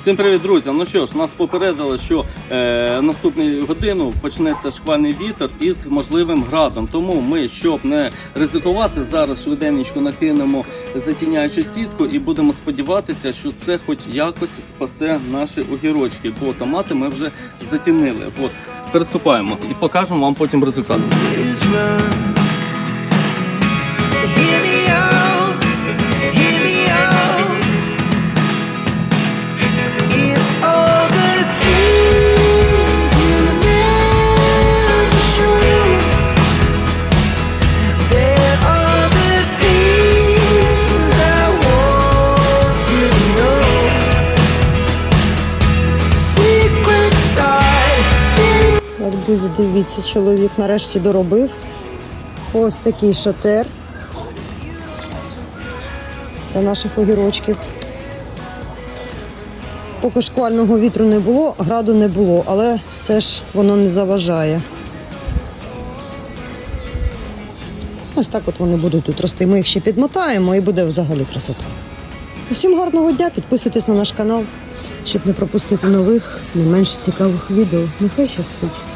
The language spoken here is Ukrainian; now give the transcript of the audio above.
Всім привіт, друзі! Ну що ж, нас попередили, що е, наступну годину почнеться шквальний вітер із можливим градом. Тому ми, щоб не ризикувати, зараз швиденько накинемо затіняючу сітку і будемо сподіватися, що це хоч якось спасе наші огірочки, бо томати ми вже затінили. От, переступаємо і покажемо вам потім результат. Друзі, дивіться, чоловік нарешті доробив. Ось такий шатер для наших огірочків. Поки шквального вітру не було, граду не було, але все ж воно не заважає. Ось так от вони будуть тут рости. Ми їх ще підмотаємо і буде взагалі красота. Усім гарного дня, підписуйтесь на наш канал, щоб не пропустити нових, не менш цікавих відео. Нехай щастить!